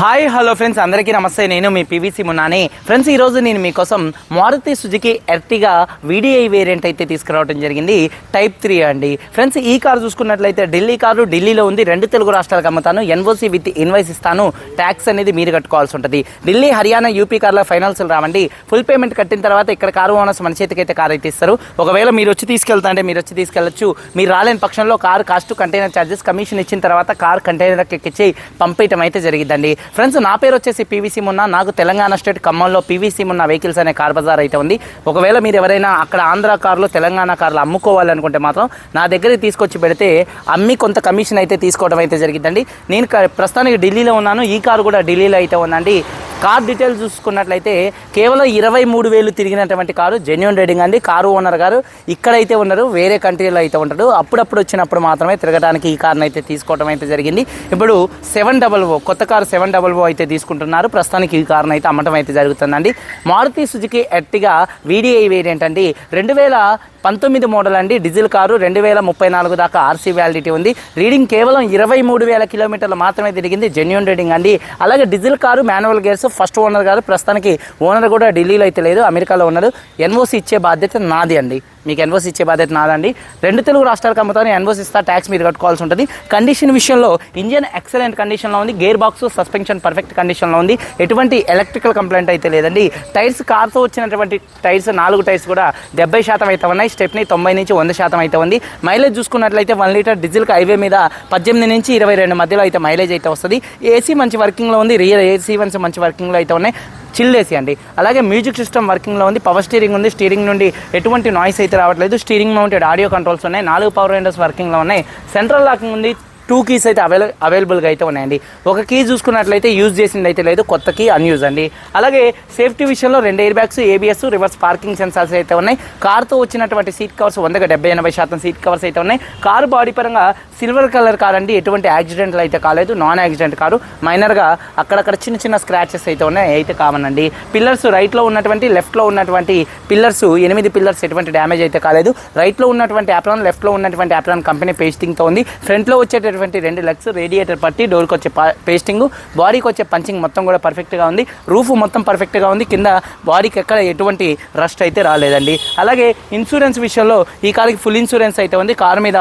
Hi hello friends. అందరికీ నమస్తే. నేను మీ పీవీసీ మున్నాని. ఫ్రెండ్స్ ఈరోజు నేను మీకోసం Maruti Suzuki Ertiga VDI variant అయితే తీసుకురావడం జరిగింది. టైప్ త్రీ అండి. ఫ్రెండ్స్ ఈ కారు చూసుకున్నట్లయితే ఢిల్లీ కారు ఢిల్లీలో ఉంది. రెండు తెలుగు రాష్ట్రాలకు అమ్ముతాను. ఎన్ఓసి విత్ ఇన్వాయిస్ ఇస్తాను. ట్యాక్స్ అనేది మీరు కట్టుకోవాల్సి ఉంటుంది. ఢిల్లీ హర్యానా యూపీ కార్ల ఫైనాన్సులు రావండి. ఫుల్ పేమెంట్ కట్టిన తర్వాత ఇక్కడ కారు ఓనర్స్ మన చేతికైతే కారు అయితే ఇస్తారు. ఒకవేళ మీరు వచ్చి తీసుకెళ్తా అంటే మీరు వచ్చి తీసుకెళ్ళొచ్చు మీరు రాలేని పక్షంలో car cost container charges commission ఇచ్చిన తర్వాత కార్ కంటైనర్కి ఎక్కించి పంపేయటం అయితే జరిగిందండి ఫ్రెండ్స్ నా పేరు వచ్చేసి పీవీసీ మున్న. నాకు తెలంగాణ స్టేట్ ఖమ్మంలో పీవీసీ మున్న వెహికల్స్ అనే కార్ బజార్ అయితే ఉంది. ఒకవేళ మీరు ఎవరైనా అక్కడ ఆంధ్ర కార్లు తెలంగాణ కార్లు అమ్ముకోవాలనుకుంటే మాత్రం నా దగ్గరికి తీసుకొచ్చి పెడితే అమ్మి కొంత కమిషన్ అయితే తీసుకోవడం అయితే జరిగిందండి నేను క- ప్రస్తుతానికి ఢిల్లీలో ఉన్నాను. ఈ కారు కూడా ఢిల్లీలో అయితే ఉందండి. కార్ డీటెయిల్స్ చూసుకున్నట్లయితే కేవలం ఇరవై మూడు వేలు తిరిగినటువంటి కారు జెన్యున్ రైడింగ్ అండి. కారు ఓనర్ గారు ఇక్కడైతే ఉన్నారు వేరే కంట్రీలో అయితే ఉంటాడు అప్పుడప్పుడు వచ్చినప్పుడు మాత్రమే తిరగడానికి ఈ కార్ని అయితే తీసుకోవడం అయితే జరిగింది. ఇప్పుడు సెవెన్ డబల్ ఓ కొత్త కారు సెవెన్ డబల్ ఓ అయితే తీసుకుంటున్నారు. ప్రస్తుతానికి ఈ కార్ని అయితే అమ్మటం అయితే జరుగుతుందండి. Maruti Suzuki Ertiga VDI variant అండి. రెండు వేల పంతొమ్మిది మోడల్ అండి. డీజిల్ కారు రెండు వేల ముప్పై నాలుగు దాకా ఆర్సీ వ్యాలిడిటీ ఉంది. రీడింగ్ కేవలం ఇరవై మూడు వేల కిలోమీటర్లు మాత్రమే తిరిగింది. జెన్యున్ రీడింగ్ అండి. అలాగే diesel car manual gears first owner గారు ప్రస్తుతానికి ఓనర్ కూడా ఢిల్లీలో అయితే లేదు అమెరికాలో ఉన్నారు. ఎన్ఓసి ఇచ్చే బాధ్యత నాది అండి. మీకు ఎన్ఓసి ఇచ్చే బాధ్యత నాదండి. రెండు తెలుగు రాష్ట్రాలకు అమ్ముతాను. ఎన్ఓసి ఇస్తా ట్యాక్స్ మీరు కట్టుకోవాల్సి ఉంటుంది. కండిషన్ విషయంలో ఇంజన్ ఎక్సలెంట్ కండిషన్లో ఉంది. గేర్ బాక్స్ సస్పెన్షన్ పర్ఫెక్ట్ కండిషన్లో ఉంది. ఎటువంటి ఎలక్ట్రికల్ కంప్లైంట్ అయితే లేదండి. టైర్స్ కార్తో వచ్చినటువంటి టైర్స్ నాలుగు టైర్స్ కూడా డెబ్బై శాతం అయితే ఉన్నాయి. స్టెప్ని తొంభై నుంచి వంద శాతం అయితే ఉంది. మైలేజ్ చూసుకున్నట్లయితే వన్ లీటర్ డీజిల్కి హైవే మీద పద్దెనిమిది నుంచి ఇరవై రెండు మధ్యలో అయితే మైలేజ్ అయితే వస్తుంది. ఏసీ మంచి వర్కింగ్లో ఉంది. రియల్ ఏసీ వన్స్ మంచి వర్కింగ్లో అయితే ఉన్నాయి. చిల్ ఏసీ అండి. అలాగే మ్యూజిక్ సిస్టమ్ వర్కింగ్లో ఉంది. పవర్ స్టీరింగ్ ఉంది. స్టీరింగ్ నుండి ఎటువంటి నాయిస్ అయితే రావట్లేదు. స్టీరింగ్ మౌంటెడ్ ఆడియో కంట్రోల్స్ ఉన్నాయి. నాలుగు పవర్ విండోస్ వర్కింగ్లో ఉన్నాయి. సెంట్రల్ లాకింగ్ ఉంది. టూ కీస్ అయితే అవైల అవైలబుల్గా అయితే ఉన్నాయండి. ఒక కీ చూసుకున్నట్లయితే యూజ్ చేసింది అయితే లేదు కొత్త కీ అన్యూజ్ అండి. అలాగే సేఫ్టీ విషయంలో రెండు air bags ABS reverse parking sensors అయితే ఉన్నాయి. కార్తో వచ్చినటువంటి సీట్ కవర్స్ వందగా డెబ్బై ఎనభై శాతం సీట్ కవర్స్ అయితే ఉన్నాయి. కారు బాడీ పరంగా సిల్వర్ కలర్ కార్ అండి. ఎటువంటి యాక్సిడెంట్లు అయితే కాలేదు. నాన్ యాక్సిడెంట్ కారు మైనర్గా అక్కడక్కడ చిన్న చిన్న స్క్రాచెస్ అయితే ఉన్నాయి. అయితే అయితే అండి. పిల్లర్స్ రైట్లో ఉన్నటువంటి లెఫ్ట్లో ఉన్నటువంటి పిల్లర్స్ ఎనిమిది పిల్లర్స్ ఎటువంటి డ్యామేజ్ అయితే కాలేదు. రైట్లో ఉన్నటువంటి యాప్రాన్ లెఫ్ట్లో ఉన్నటువంటి యాప్రాన్ కంపెనీ పేస్టింగ్తో ఉంది. ఫ్రంట్లో వచ్చేటటువంటి రెండు లెగ్స్ రేడియేటర్ పట్టి డోర్కి వచ్చే పేస్టింగ్ బాడీకి వచ్చే పంచింగ్ మొత్తం కూడా పర్ఫెక్ట్గా ఉంది. రూఫ్ మొత్తం పర్ఫెక్ట్గా ఉంది. కింద బాడీకి ఎక్కడ ఎటువంటి రస్ట్ అయితే రాలేదండి. అలాగే ఇన్సూరెన్స్ విషయంలో ఈ కార్కి ఫుల్ ఇన్సూరెన్స్ అయితే ఉంది. కారు మీద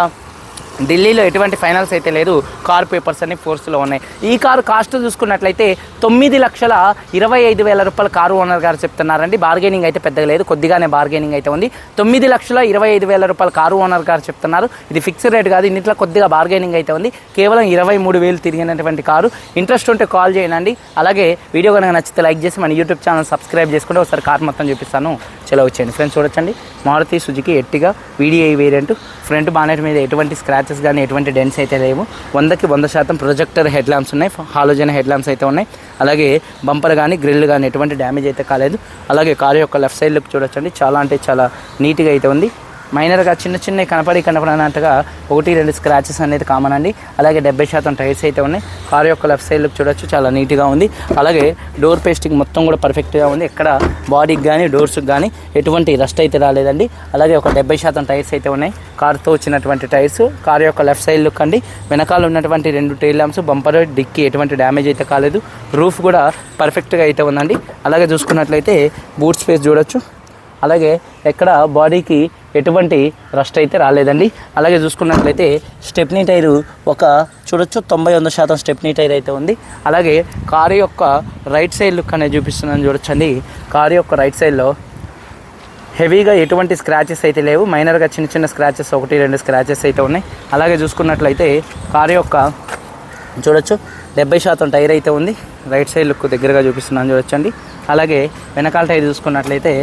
ఢిల్లీలో ఎటువంటి ఫైనల్స్ అయితే లేదు. కార్ పేపర్స్ అన్ని ఫోర్స్లో ఉన్నాయి. ఈ కారు కాస్ట్ చూసుకున్నట్లయితే తొమ్మిది లక్షల ఇరవై ఐదు వేల రూపాయల కారు ఓనర్ గారు చెప్తున్నారండి. బార్గెనింగ్ అయితే పెద్దగా లేదు. కొద్దిగానే బార్గెనింగ్ అయితే ఉంది. తొమ్మిది లక్షల ఇరవై ఐదు వేల రూపాయల కారు ఓనర్ గారు చెప్తున్నారు. ఇది ఫిక్స్డ్ రేట్ కాదు. ఇన్నిట్లో కొద్దిగా బార్గెనింగ్ అయితే ఉంది. కేవలం ఇరవై మూడు వేలు తిరిగినటువంటి కారు. ఇంట్రెస్ట్ ఉంటే కాల్ చేయండి. అలాగే వీడియో కనుక నచ్చితే లైక్ చేసి మన యూట్యూబ్ ఛానల్ సబ్స్క్రైబ్ చేసుకుంటే ఒకసారి కార్ మొత్తం చూపిస్తాను. ఇలా వచ్చేయండి. ఫ్రెండ్స్ చూడొచ్చండి. Maruti Suzuki Ertiga VDI variant front bonnet మీద ఎటువంటి స్క్రాచెస్ కానీ ఎటువంటి డెన్స్ అయితే లేవు. వందకి వంద శాతం ప్రొజెక్టర్ హెడ్ ల్యాంప్స్ ఉన్నాయి. హాలోజన్ హెడ్ ల్యాంప్స్ అయితే ఉన్నాయి. అలాగే బంపర్ కానీ గ్రిల్ కానీ ఎటువంటి డ్యామేజ్ అయితే కాలేదు. అలాగే కారు యొక్క లెఫ్ట్ సైడ్ లుక్ చూడొచ్చండి. చాలా అంటే చాలా నీట్గా అయితే ఉంది. మైనర్గా చిన్న చిన్న కనపడి కనపడినట్టుగా ఒకటి రెండు స్క్రాచెస్ అనేది కామన్ అండి. అలాగే డెబ్బై శాతం టైర్స్ అయితే ఉన్నాయి. కారు యొక్క లెఫ్ట్ సైడ్ లుక్ చూడొచ్చు చాలా నీట్గా ఉంది. అలాగే డోర్ పేస్టింగ్ మొత్తం కూడా పర్ఫెక్ట్గా ఉంది. ఎక్కడ బాడీకి కానీ డోర్స్కి కానీ ఎటువంటి రస్ట్ అయితే రాలేదండి. అలాగే ఒక డెబ్బై శాతం టైర్స్ అయితే ఉన్నాయి. కారుతో వచ్చినటువంటి టైర్స్ కారు యొక్క లెఫ్ట్ సైడ్ లుక్ అండి. వెనకాల ఉన్నటువంటి రెండు టైల్ ల్యాంప్స్ బంపర్ డిక్కి ఎటువంటి డ్యామేజ్ అయితే కాలేదు. రూఫ్ కూడా పర్ఫెక్ట్గా అయితే ఉందండి. అలాగే చూసుకున్నట్లయితే బూట్ స్పేస్ చూడొచ్చు. అలాగే ఎక్కడ బాడీకి ఎటువంటి రస్ట్ అయితే రాలేదండి. అలాగే చూసుకున్నట్లయితే స్టెప్నీ టైరు ఒక చూడొచ్చు తొంభై వంద శాతం స్టెప్నీ టైర్ అయితే ఉంది. అలాగే కారు యొక్క రైట్ సైడ్ లుక్ అనేది చూపిస్తున్నాను చూడొచ్చండి. కారు యొక్క రైట్ సైడ్లో హెవీగా ఎటువంటి స్క్రాచెస్ అయితే లేవు. మైనర్గా చిన్న చిన్న స్క్రాచెస్ ఒకటి రెండు స్క్రాచెస్ అయితే ఉన్నాయి. అలాగే చూసుకున్నట్లయితే కారు యొక్క చూడొచ్చు డెబ్బై శాతం టైర్ అయితే ఉంది. రైట్ సైడ్ లుక్ దగ్గరగా చూపిస్తున్నాను చూడొచ్చండి. అలాగే వెనకాల టైర్ చూసుకున్నట్లయితే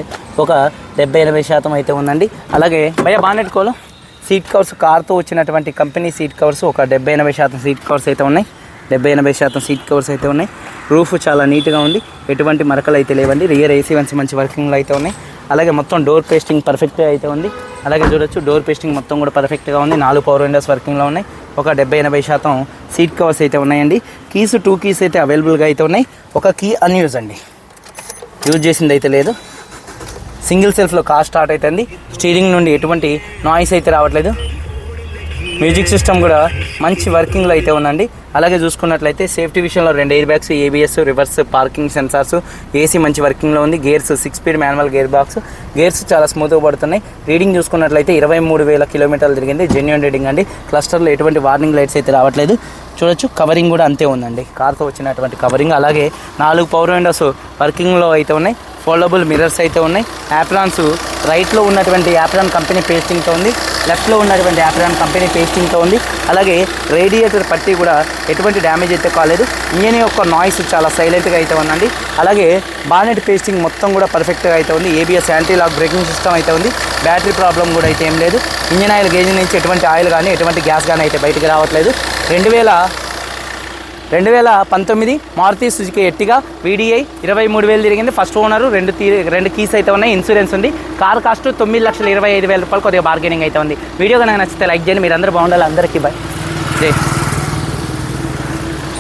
ఒక డెబ్బై ఎనభై శాతం అయితే ఉందండి. అలాగే భయ బానెట్ కోలో సీట్ కవర్స్ కార్తో వచ్చినటువంటి కంపెనీ సీట్ కవర్స్ ఒక డెబ్బై ఎనభై శాతం సీట్ కవర్స్ అయితే ఉన్నాయి. డెబ్బై ఎనభై శాతం సీట్ కవర్స్ అయితే ఉన్నాయి. రూఫ్ చాలా నీట్గా ఉంది. ఎటువంటి మరకలు అయితే లేవండి. రియర్ ఏసీ వన్స్ మంచి వర్కింగ్లో అయితే ఉన్నాయి. అలాగే మొత్తం డోర్ పేస్టింగ్ పర్ఫెక్ట్గా అయితే ఉంది. అలాగే చూడొచ్చు డోర్ పేస్టింగ్ మొత్తం కూడా పర్ఫెక్ట్గా ఉంది. నాలుగు పవర్ విండోస్ వర్కింగ్లో ఉన్నాయి. ఒక డెబ్బై ఎనభై శాతం సీట్ కవర్స్ అయితే ఉన్నాయండి. కీస్ టూ కీస్ అయితే అవైలబుల్గా అయితే ఉన్నాయి. ఒక కీ అన్యూజ్ అండి. యూజ్ చేసింది అయితే లేదు. సింగిల్ సెల్ఫ్లో కార్ స్టార్ట్ అవుతుంది స్టీరింగ్ నుండి ఎటువంటి నాయిస్ అయితే రావట్లేదు. మ్యూజిక్ సిస్టమ్ కూడా మంచి వర్కింగ్లో అయితే ఉందండి. అలాగే చూసుకున్నట్లయితే సేఫ్టీ విషయంలో రెండు air bags ABS reverse parking sensors AC మంచి వర్కింగ్లో ఉంది. Gears six speed manual gear box. Gears చాలా స్మూత్గా పడుతున్నాయి. రీడింగ్ చూసుకున్నట్లయితే ఇరవై మూడు వేల కిలోమీటర్లు తిరిగింది. జెన్యున్ రీడింగ్ అండి. క్లస్టర్లో ఎటువంటి వార్నింగ్ లైట్స్ అయితే రావట్లేదు. చూడొచ్చు కవరింగ్ కూడా అంతే ఉందండి. కార్తో వచ్చినటువంటి కవరింగ్. అలాగే నాలుగు పవర్ విండోస్ వర్కింగ్లో అయితే ఉన్నాయి. ఫోల్డబుల్ మిర్రర్స్ అయితే ఉన్నాయి. యాప్రాన్స్ రైట్లో ఉన్నటువంటి యాప్రాన్ కంపెనీ పేస్టింగ్తో ఉంది. లెఫ్ట్లో ఉన్నటువంటి యాప్రాన్ కంపెనీ పేస్టింగ్తో ఉంది. అలాగే రేడియేటర్ పట్టి కూడా ఎటువంటి డ్యామేజ్ అయితే కాలేదు. ఇంజన్ యొక్క నాయిస్ చాలా సైలెంట్గా అయితే ఉందండి. అలాగే బానెట్ పేస్టింగ్ మొత్తం కూడా పర్ఫెక్ట్గా అయితే ఉంది. ABS anti lock braking system అయితే ఉంది. బ్యాటరీ ప్రాబ్లం కూడా అయితే ఏం లేదు. ఇంజన్ ఆయిల్ గేజ్ నుంచి ఎటువంటి ఆయిల్ కానీ ఎటువంటి గ్యాస్ కానీ అయితే బయటికి రావట్లేదు. రెండు వేల రెండు వేల పంతొమ్మిది మారుతి సుజుకి ఎట్టిగా వీడిఐ ఇరవై మూడు వేలు తిరిగింది. ఫస్ట్ ఓనర్ రెండు తీ రెండు కీస్ అయితే ఉన్నాయి. ఇన్సూరెన్స్ ఉంది. కార్ కాస్ట్ తొమ్మిది లక్షల ఇరవై ఐదు వేల రూపాయలు కొద్దిగా బార్గెనింగ్ అయితే ఉంది. వీడియో కనుక నచ్చితే లైక్ చేయండి. మీరు అందరూ బాగుండాలి. అందరికీ బాయ్ జై